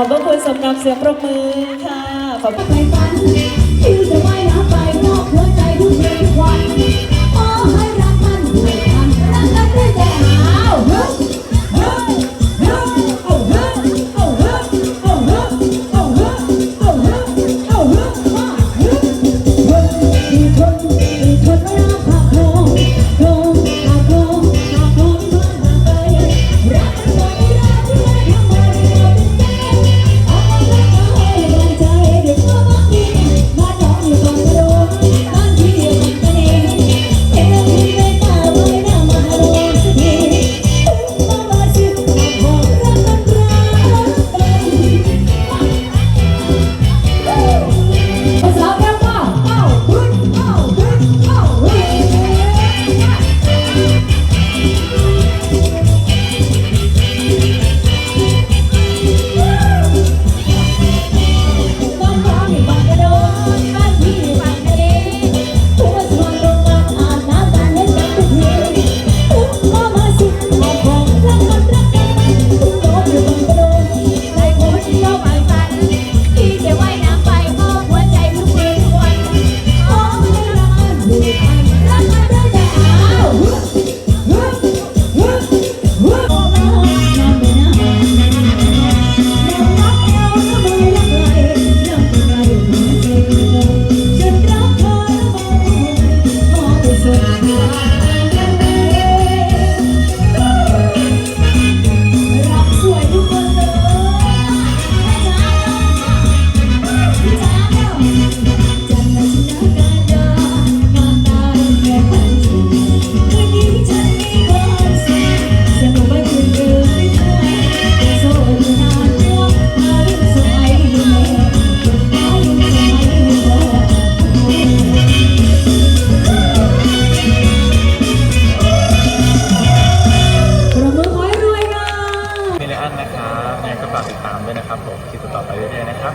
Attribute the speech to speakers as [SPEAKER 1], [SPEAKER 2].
[SPEAKER 1] ขอบ
[SPEAKER 2] พระคุณสำหรับเสียงปรบมือค่ะ ขอบคุณไปฟันคิวจะไว้น้ไป Thank you. ครับผมคลิปต่อ
[SPEAKER 3] ไปเรื่อยๆนะครับ